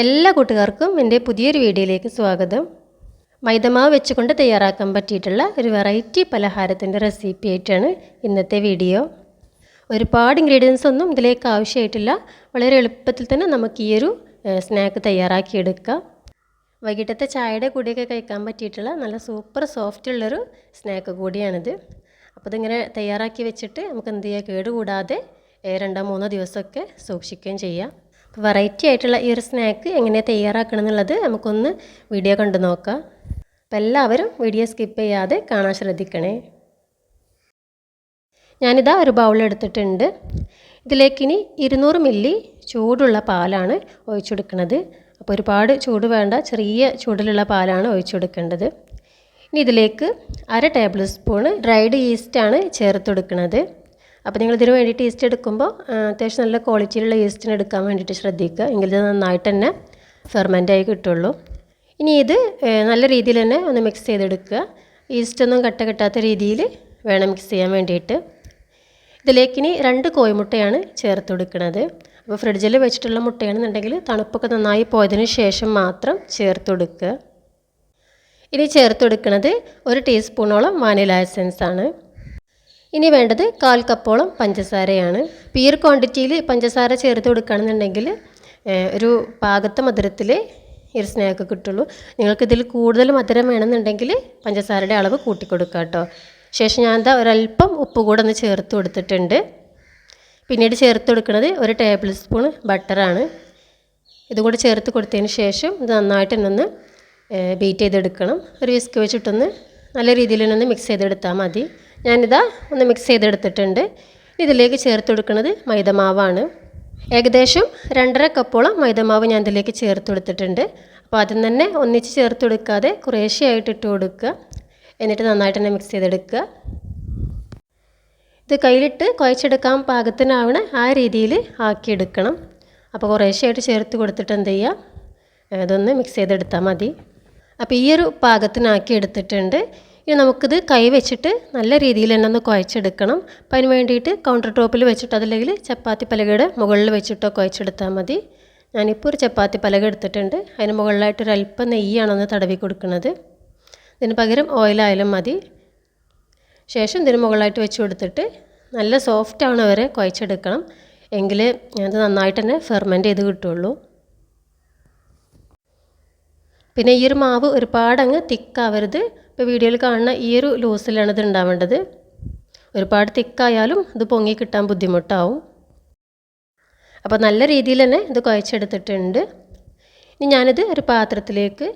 എല്ലാ കൂട്ടുകാർക്കും എന്റെ പുതിയൊരു വീഡിയോയിലേക്ക് സ്വാഗതം. മൈദമാവ് വെച്ചുകൊണ്ട് തയ്യാറാക്കാൻ പറ്റിയിട്ടുള്ള ഒരു വെറൈറ്റി പലഹാരത്തിന്റെ റെസിപ്പി ആയിട്ടാണ് ഇന്നത്തെ വീഡിയോ. ഒരുപാട് ഇൻഗ്രീഡിയൻസ് ഒന്നും ഇതിലേക്ക് ആവശ്യമായിട്ടില്ല. വളരെ എളുപ്പത്തിൽ തന്നെ നമുക്ക് ഈ ഒരു സ്നാക്ക് തയ്യാറാക്കിയെടുക്കാം. വൈകിട്ടത്തെ ചായയുടെ കൂടിയൊക്കെ കഴിക്കാൻ പറ്റിയിട്ടുള്ള നല്ല സൂപ്പർ സോഫ്റ്റ് ഉള്ളൊരു സ്നാക്ക് കൂടിയാണിത്. അപ്പോൾ ഇതിങ്ങനെ തയ്യാറാക്കി വെച്ചിട്ട് നമുക്ക് എന്ത് ചെയ്യുക കേടുകൂടാതെ രണ്ടോ മൂന്നോ ദിവസമൊക്കെ സൂക്ഷിക്കുകയും ചെയ്യാം. വെറൈറ്റി ആയിട്ടുള്ള ഈ ഒരു സ്നാക്ക് എങ്ങനെ തയ്യാറാക്കണം എന്നുള്ളത് നമുക്കൊന്ന് വീഡിയോ കണ്ടു നോക്കാം. അപ്പോൾ എല്ലാവരും വീഡിയോ സ്കിപ്പ് ചെയ്യാതെ കാണാൻ ശ്രദ്ധിക്കണേ. ഞാനിതാ ഒരു ബൗളെടുത്തിട്ടുണ്ട് ഇതിലേക്കിനി ഇരുന്നൂറ് മില്ലി ചൂടുള്ള പാലാണ് ഒഴിച്ചെടുക്കുന്നത് അപ്പോൾ ഒരുപാട് ചൂട് വേണ്ട ചെറിയ ചൂടിലുള്ള പാലാണ് ഒഴിച്ചെടുക്കേണ്ടത്. ഇനി ഇതിലേക്ക് അര ടേബിൾ സ്പൂണ് ഡ്രൈഡ് ഈസ്റ്റാണ് ചേർത്ത് കൊടുക്കുന്നത് അപ്പോൾ നിങ്ങൾ ഇതിന് വേണ്ടിയിട്ട് ഈസ്റ്റ് എടുക്കുമ്പോൾ അത്യാവശ്യം നല്ല ക്വാളിറ്റിയിലുള്ള ഈസ്റ്റിന് എടുക്കാൻ വേണ്ടിയിട്ട് ശ്രദ്ധിക്കുക. എങ്കിൽ ഇത് നന്നായിട്ട് തന്നെ ഫെർമെന്റായി കിട്ടുള്ളൂ. ഇനി ഇത് നല്ല രീതിയിൽ തന്നെ ഒന്ന് മിക്സ് ചെയ്തെടുക്കുക. ഈസ്റ്റൊന്നും കട്ട കിട്ടാത്ത രീതിയിൽ വേണം മിക്സ് ചെയ്യാൻ വേണ്ടിയിട്ട്. ഇതിലേക്ക് ഇനി രണ്ട് കോഴിമുട്ടയാണ് ചേർത്ത് കൊടുക്കുന്നത് അപ്പോൾ ഫ്രിഡ്ജിൽ വെച്ചിട്ടുള്ള മുട്ടയാണെന്നുണ്ടെങ്കിൽ തണുപ്പൊക്കെ നന്നായി പോയതിന് ശേഷം മാത്രം ചേർത്ത് കൊടുക്കുക. ഇനി ചേർത്ത് കൊടുക്കുന്നത് ഒരു ടീസ്പൂണോളം വാനില എസെൻസ് ആണ്. ഇനി വേണ്ടത് കാൽ കപ്പോളം പഞ്ചസാരയാണ്. പിയർ ക്വാണ്ടിറ്റിയിൽ പഞ്ചസാര ചേർത്ത് കൊടുക്കുകയാണെന്നുണ്ടെങ്കിൽ ഒരു പാകത്തെ മധുരത്തിൽ ഈ ഒരു സ്നാക്ക് കിട്ടുള്ളൂ. നിങ്ങൾക്കിതിൽ കൂടുതൽ മധുരം വേണമെന്നുണ്ടെങ്കിൽ പഞ്ചസാരയുടെ അളവ് കൂട്ടിക്കൊടുക്കുക കേട്ടോ. ശേഷം ഞാൻ എന്താ ഒരല്പം ഉപ്പ് കൂടെ ഒന്ന് ചേർത്ത് കൊടുത്തിട്ടുണ്ട്. പിന്നീട് ചേർത്ത് കൊടുക്കുന്നത് ഒരു ടേബിൾ സ്പൂൺ ബട്ടറാണ് ഇതും കൂടെ ചേർത്ത് കൊടുത്തതിന് ശേഷം ഇത് നന്നായിട്ട് എന്നൊന്ന് ബീറ്റ് ചെയ്തെടുക്കണം. ഒരു വിസ്ക് വെച്ചിട്ടൊന്ന് നല്ല രീതിയിൽ തന്നെ മിക്സ് ചെയ്തെടുത്താൽ മതി. ഞാനിതാ ഒന്ന് മിക്സ് ചെയ്തെടുത്തിട്ടുണ്ട്. ഇതിലേക്ക് ചേർത്ത് കൊടുക്കുന്നത് മൈദമാവാണ്. ഏകദേശം രണ്ടര കപ്പോളം മൈദമാവ് ഞാൻ ഇതിലേക്ക് ചേർത്ത് കൊടുത്തിട്ടുണ്ട്. അപ്പോൾ ആദ്യം തന്നെ ഒന്നിച്ച് ചേർത്ത് കൊടുക്കാതെ കുറേശ്ശെയായിട്ട് ഇട്ട് കൊടുക്കുക. എന്നിട്ട് നന്നായിട്ട് തന്നെ മിക്സ് ചെയ്തെടുക്കുക. ഇത് കയ്യിലിട്ട് കുഴച്ചെടുക്കാൻ പാകത്തിനാവണ ആ രീതിയിൽ ആക്കിയെടുക്കണം. അപ്പോൾ കുറേശ്ശെയായിട്ട് ചേർത്ത് കൊടുത്തിട്ട് എന്ത് ചെയ്യുക? അതൊന്ന് മിക്സ് ചെയ്തെടുത്താൽ മതി. അപ്പോൾ ഈ ഒരു പാകത്തിനാക്കി എടുത്തിട്ടുണ്ട്. ഇനി നമുക്കിത് കൈ വെച്ചിട്ട് നല്ല രീതിയിൽ തന്നെ ഒന്ന് കുഴച്ചെടുക്കണം. അപ്പോൾ അതിന് വേണ്ടിയിട്ട് കൗണ്ടർ ടോപ്പിൽ വെച്ചിട്ട് അതല്ലെങ്കിൽ ചപ്പാത്തി പലകയുടെ മുകളിൽ വെച്ചിട്ടോ കുഴച്ചെടുത്താൽ മതി. ഞാനിപ്പോൾ ഒരു ചപ്പാത്തി പലക എടുത്തിട്ടുണ്ട്. അതിന് മുകളിലായിട്ട് ഒരു അല്പം നെയ്യാണ് ഒന്ന് തടവി കൊടുക്കുന്നത്. ഇതിന് പകരം ഓയിലായാലും മതി. ശേഷം ഇതിന് മുകളിലായിട്ട് വെച്ച് കൊടുത്തിട്ട് നല്ല സോഫ്റ്റ് ആവണ വരെ കുഴച്ചെടുക്കണം. എങ്കിൽ അത് നന്നായിട്ട് തന്നെ ഫെർമെന്റ് ചെയ്ത് കിട്ടുള്ളൂ. പിന്നെ ഈ ഒരു മാവ് ഒരുപാട് അങ്ങ് തിക്കാവരുത് ഇപ്പോൾ വീഡിയോയിൽ കാണുന്ന ഈ ഒരു ലൂസിലാണ് ഇത് ഉണ്ടാവേണ്ടത്. ഒരുപാട് തിക്കായാലും ഇത് പൊങ്ങി കിട്ടാൻ ബുദ്ധിമുട്ടാവും. അപ്പോൾ നല്ല രീതിയിൽ തന്നെ ഇത് കുഴച്ചെടുത്തിട്ടുണ്ട്. ഇനി ഞാനിത് ഒരു പാത്രത്തിലേക്ക്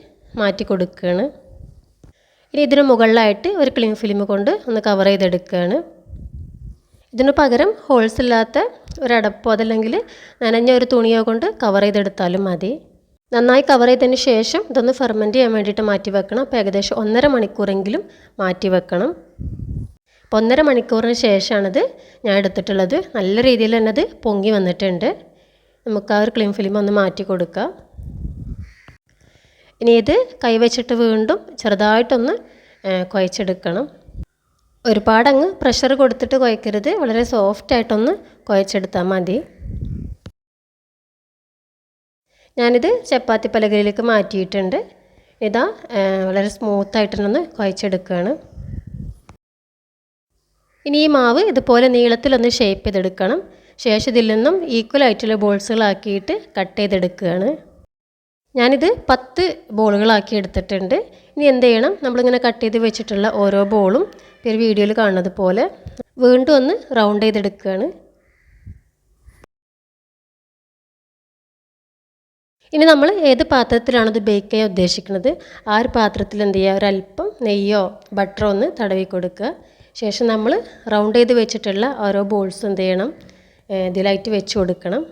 മാറ്റി കൊടുക്കുകയാണ്. ഇനി ഇതിന് മുകളിലായിട്ട് ഒരു ക്ലീൻ ഫിലിം കൊണ്ട് ഒന്ന് കവർ ചെയ്തെടുക്കുകയാണ്. ഇതിന് പകരം ഹോൾസ് ഇല്ലാത്ത ഒരടപ്പോ അതല്ലെങ്കിൽ നനഞ്ഞ ഒരു തുണിയോ കൊണ്ട് കവർ ചെയ്തെടുത്താലും മതി. നന്നായി കവർ ചെയ്തതിന് ശേഷം ഇതൊന്ന് ഫെർമെന്റ് ചെയ്യാൻ വേണ്ടിയിട്ട് മാറ്റി വെക്കണം. അപ്പോൾ ഏകദേശം ഒന്നര മണിക്കൂറെങ്കിലും മാറ്റി വെക്കണം. അപ്പോൾ ഒന്നര മണിക്കൂറിന് ശേഷമാണിത് ഞാൻ എടുത്തിട്ടുള്ളത്. നല്ല രീതിയിൽ തന്നെ അത് പൊങ്ങി വന്നിട്ടുണ്ട്. നമുക്ക് ആ ഒരു ക്ലീൻ ഫിലിം ഒന്ന് മാറ്റി കൊടുക്കാം. ഇനി ഇത് കൈവച്ചിട്ട് വീണ്ടും ചെറുതായിട്ടൊന്ന് കുഴച്ചെടുക്കണം ഒരുപാടങ്ങ് പ്രഷർ കൊടുത്തിട്ട് കുഴക്കരുത് വളരെ സോഫ്റ്റായിട്ടൊന്ന് കുഴച്ചെടുത്താൽ മതി. ഞാനിത് ചപ്പാത്തി പലകരിയിലേക്ക് മാറ്റിയിട്ടുണ്ട്. ഇതാ വളരെ സ്മൂത്തായിട്ടൊന്ന് കുഴച്ചെടുക്കുകയാണ്. ഇനി ഈ മാവ് ഇതുപോലെ നീളത്തിലൊന്ന് ഷേപ്പ് ചെയ്തെടുക്കണം. ശേഷം ഇതിൽ നിന്നും ഈക്വൽ ആയിട്ടുള്ള ബോൾസുകളാക്കിയിട്ട് കട്ട് ചെയ്തെടുക്കുകയാണ്. ഞാനിത് പത്ത് ബോളുകളാക്കി എടുത്തിട്ടുണ്ട്. ഇനി എന്ത് ചെയ്യണം? നമ്മളിങ്ങനെ കട്ട് ചെയ്ത് വെച്ചിട്ടുള്ള ഓരോ ബോളും ഒരു വീഡിയോയിൽ കാണുന്നത് പോലെ വീണ്ടും ഒന്ന് റൗണ്ട് ചെയ്തെടുക്കുകയാണ്. ഇനി നമ്മൾ ഏത് പാത്രത്തിലാണത് ബേക്ക് ചെയ്യാൻ ഉദ്ദേശിക്കുന്നത്? ആ ഒരു പാത്രത്തിൽ എന്ത് ചെയ്യുക? ഒരല്പം നെയ്യോ ബട്ടറോ ഒന്ന് തടവി കൊടുക്കുക. ശേഷം നമ്മൾ റൗണ്ട് ചെയ്ത് വെച്ചിട്ടുള്ള ഓരോ ബോൾസ് എന്ത് ചെയ്യണം? ഇതിലായിട്ട് വെച്ച് കൊടുക്കണം.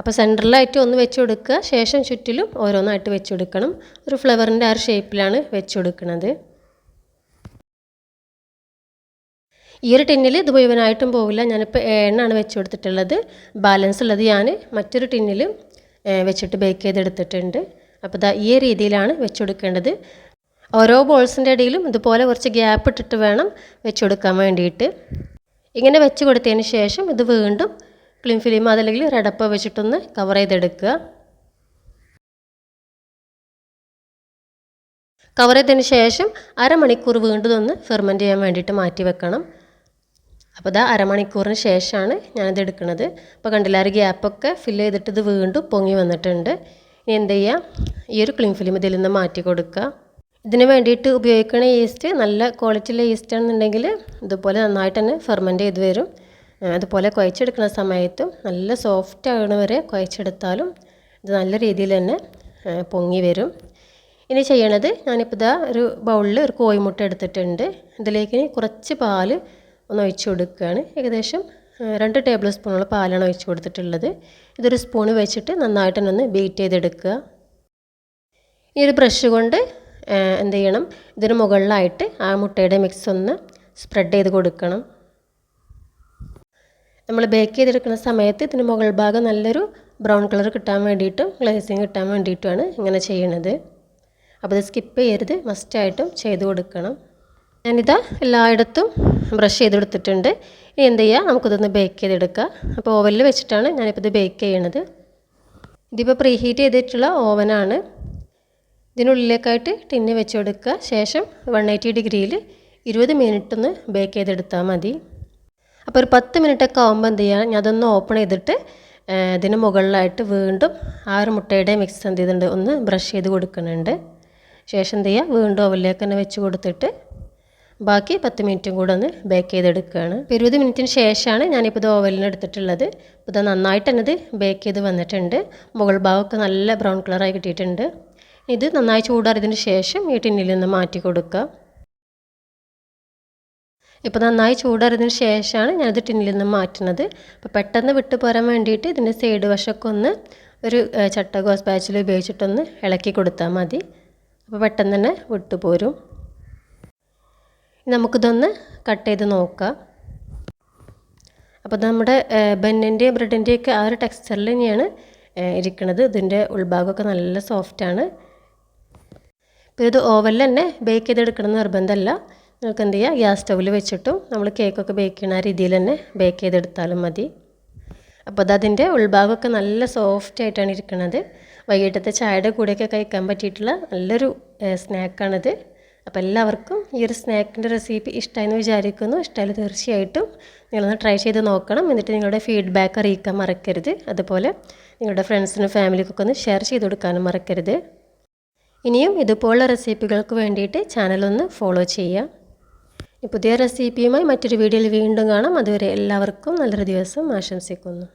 അപ്പോൾ സെന്ററിലായിട്ട് ഒന്ന് വെച്ച് കൊടുക്കുക. ശേഷം ചുറ്റിലും ഓരോന്നായിട്ട് വെച്ച് കൊടുക്കണം. ഒരു ഫ്ലവറിന്റെ ആ ഒരു ഷേപ്പിലാണ് വെച്ച് കൊടുക്കുന്നത്. ഈ ഒരു ടിന്നിൽ ഇത് മുഴുവനായിട്ടും പോവില്ല ഞാനിപ്പോൾ എണ്ണാണ് വെച്ച് കൊടുത്തിട്ടുള്ളത് ബാലൻസ് ഉള്ളത് ഞാൻ മറ്റൊരു ടിന്നിൽ വെച്ചിട്ട് ബേക്ക് ചെയ്തെടുത്തിട്ടുണ്ട്. അപ്പോൾ ഇതാ ഈ രീതിയിലാണ് വെച്ച് കൊടുക്കേണ്ടത് ഓരോ ബോൾസിന്റെ ഇടയിലും ഇതുപോലെ കുറച്ച് ഗ്യാപ്പ് ഇട്ടിട്ട് വേണം വെച്ച് കൊടുക്കാൻ വേണ്ടിയിട്ട്. ഇങ്ങനെ വെച്ച് കൊടുത്തതിന് ശേഷം ഇത് വീണ്ടും ക്ലിം ഫിലിം അതല്ലെങ്കിൽ റെഡപ്പ വെച്ചിട്ടൊന്ന് കവർ ചെയ്തെടുക്കുക. കവർ ചെയ്തതിന് ശേഷം അരമണിക്കൂർ വീണ്ടും ഒന്ന് ഫെർമെന്റ് ചെയ്യാൻ വേണ്ടിയിട്ട് മാറ്റി വെക്കണം. അപ്പോൾ ഇതാ അരമണിക്കൂറിന് ശേഷമാണ് ഞാനിത് എടുക്കുന്നത്. അപ്പോൾ കണ്ടില്ല ആ ഗ്യാപ്പൊക്കെ ഫില്ല് ചെയ്തിട്ട് ഇത് വീണ്ടും പൊങ്ങി വന്നിട്ടുണ്ട്. ഇനി എന്ത് ചെയ്യുക ഈ ഒരു ക്ലീൻ ഫിലിം ഇതിൽ നിന്ന് മാറ്റി കൊടുക്കുക. ഇതിന് വേണ്ടിയിട്ട് ഉപയോഗിക്കുന്ന ഈസ്റ്റ് നല്ല ക്വാളിറ്റിയിലെ ഈസ്റ്റ് ആണെന്നുണ്ടെങ്കിൽ ഇതുപോലെ നന്നായിട്ട് തന്നെ ഫെർമെന്റ് ചെയ്ത് വരും. അതുപോലെ കുഴച്ചെടുക്കുന്ന സമയത്തും നല്ല സോഫ്റ്റ് ആകണ വരെ കുഴച്ചെടുത്താലും ഇത് നല്ല രീതിയിൽ തന്നെ പൊങ്ങി വരും. ഇനി ചെയ്യണത് ഞാനിപ്പോൾ ഇതാ ഒരു ബൗളിൽ ഒരു കോഴിമുട്ട എടുത്തിട്ടുണ്ട്. ഇതിലേക്ക് കുറച്ച് പാൽ ഒന്ന് ഒഴിച്ച് കൊടുക്കുകയാണ്. ഏകദേശം രണ്ട് ടേബിൾ സ്പൂണുള്ള പാലാണ് ഒഴിച്ച് കൊടുത്തിട്ടുള്ളത്. ഇതൊരു സ്പൂൺ വെച്ചിട്ട് നന്നായിട്ട് തന്നെ ഒന്ന് ബീറ്റ് ചെയ്തെടുക്കുക. ഈ ഒരു ബ്രഷ് കൊണ്ട് എന്ത് ചെയ്യണം? ഇതിന് മുകളിലായിട്ട് ആ മുട്ടയുടെ മിക്സ് ഒന്ന് സ്പ്രെഡ് ചെയ്ത് കൊടുക്കണം. നമ്മൾ ബേക്ക് ചെയ്തെടുക്കുന്ന സമയത്ത് ഇതിന് മുകൾ ഭാഗം നല്ലൊരു ബ്രൗൺ കളർ കിട്ടാൻ വേണ്ടിയിട്ടും ഗ്ലേസിങ് കിട്ടാൻ വേണ്ടിയിട്ടുമാണ് ഇങ്ങനെ ചെയ്യണത്. അപ്പോൾ ഇത് സ്കിപ്പ് ചെയ്യരുത്. മസ്റ്റായിട്ടും ചെയ്ത് കൊടുക്കണം. ഞാനിതാ എല്ലായിടത്തും ബ്രഷ് ചെയ്തെടുത്തിട്ടുണ്ട്. ഇനി എന്ത് ചെയ്യുക നമുക്കിതൊന്ന് ബേക്ക് ചെയ്തെടുക്കാം. അപ്പോൾ ഓവനിൽ വെച്ചിട്ടാണ് ഞാനിപ്പോൾ ഇത് ബേക്ക് ചെയ്യണത്. ഇതിപ്പോൾ പ്രീ ഹീറ്റ് ചെയ്തിട്ടുള്ള ഓവനാണ് ഇതിനുള്ളിലേക്കായിട്ട് ടിന്ന് വെച്ച് കൊടുക്കുക ശേഷം വൺ എയ്റ്റി ഡിഗ്രിയിൽ ഇരുപത് മിനിറ്റ് ഒന്ന് ബേക്ക് ചെയ്തെടുത്താൽ മതി. അപ്പോൾ ഒരു പത്ത് മിനിറ്റൊക്കെ ആകുമ്പോൾ എന്ത് ചെയ്യുക ഞാൻ അതൊന്ന് ഓപ്പൺ ചെയ്തിട്ട് ഇതിന് മുകളിലായിട്ട് വീണ്ടും ആ ഒരു മുട്ടയുടെ മിക്സ് എന്ത് ചെയ്തിട്ടുണ്ട്? ഒന്ന് ബ്രഷ് ചെയ്ത് കൊടുക്കുന്നുണ്ട്. ശേഷം എന്ത് ചെയ്യുക വീണ്ടും ഓവനിലേക്ക് തന്നെ വെച്ച് കൊടുത്തിട്ട് ബാക്കി പത്ത് മിനിറ്റും കൂടെ ഒന്ന് ബേക്ക് ചെയ്തെടുക്കുകയാണ്. ഇപ്പോൾ ഇരുപത് മിനിറ്റിന് ശേഷമാണ് ഞാനിപ്പോൾ ഇത് ഓവലിന് എടുത്തിട്ടുള്ളത്. ഇപ്പോൾ ഇത് നന്നായിട്ട് തന്നെ ഇത് ബേക്ക് ചെയ്ത് വന്നിട്ടുണ്ട്. മുകൾ ഭാഗമൊക്കെ നല്ല ബ്രൗൺ കളറായി കിട്ടിയിട്ടുണ്ട്. ഇത് നന്നായി ചൂടാറിയതിന് ശേഷം ഈ ടിന്നിൽ നിന്ന് മാറ്റി കൊടുക്കുക. ഇപ്പോൾ നന്നായി ചൂടാറിയതിന് ശേഷമാണ് ഞാനിത് ടിന്നിൽ നിന്ന് മാറ്റുന്നത്. അപ്പോൾ പെട്ടെന്ന് വിട്ടു പോരാൻ വേണ്ടിയിട്ട് ഇതിന്റെ സൈഡ് വശമൊക്കെ ഒന്ന് ഒരു ചട്ട ചട്ടകോ പാച്ചിൽ ഉപയോഗിച്ചിട്ടൊന്ന് ഇളക്കി കൊടുത്താൽ മതി. അപ്പോൾ പെട്ടെന്ന് തന്നെ വിട്ടു പോരും. നമുക്കിതൊന്ന് കട്ട് ചെയ്ത് നോക്കാം. അപ്പോൾ നമ്മുടെ ബന്നിന്റെയും ബ്രെഡിന്റെയൊക്കെ ആ ഒരു ടെക്സ്ചറിൽ തന്നെയാണ് ഇരിക്കുന്നത് ഇതിന്റെ ഉൾഭാഗമൊക്കെ നല്ല സോഫ്റ്റാണ് ഇപ്പോൾ ഇത് ഓവനിൽ തന്നെ ബേക്ക് ചെയ്തെടുക്കണം എന്ന് നിർബന്ധമല്ല. നിങ്ങൾക്ക് എന്ത് ചെയ്യുക ഗ്യാസ് സ്റ്റൗവിൽ വെച്ചിട്ടും നമ്മൾ കേക്കൊക്കെ ബേക്ക് ചെയ്യുന്ന ആ രീതിയിൽ തന്നെ ബേക്ക് ചെയ്തെടുത്താലും മതി. അപ്പോൾ അതതിന്റെ ഉൾഭാഗമൊക്കെ നല്ല സോഫ്റ്റ് ആയിട്ടാണ് ഇരിക്കുന്നത് വൈകിട്ടത്തെ ചായയുടെ കൂടെയൊക്കെ കഴിക്കാൻ പറ്റിയിട്ടുള്ള നല്ലൊരു സ്നാക്കാണിത് അപ്പോൾ എല്ലാവർക്കും ഈ ഒരു സ്നാക്കിന്റെ റെസിപ്പി ഇഷ്ടമായെന്ന് വിചാരിക്കുന്നു. ഇഷ്ടമായാലും തീർച്ചയായിട്ടും നിങ്ങളൊന്ന് ട്രൈ ചെയ്ത് നോക്കണം. എന്നിട്ട് നിങ്ങളുടെ ഫീഡ്ബാക്ക് അറിയിക്കാൻ മറക്കരുത്. അതുപോലെ നിങ്ങളുടെ ഫ്രണ്ട്സിനും ഫാമിലിക്കൊക്കെ ഒന്ന് ഷെയർ ചെയ്ത് കൊടുക്കാനും മറക്കരുത്. ഇനിയും ഇതുപോലുള്ള റെസിപ്പികൾക്ക് വേണ്ടിയിട്ട് ചാനലൊന്ന് ഫോളോ ചെയ്യാം പുതിയ റെസിപ്പിയുമായി മറ്റൊരു വീഡിയോയിൽ വീണ്ടും കാണാം. അതുവരെ എല്ലാവർക്കും നല്ലൊരു ദിവസം ആശംസിക്കുന്നു.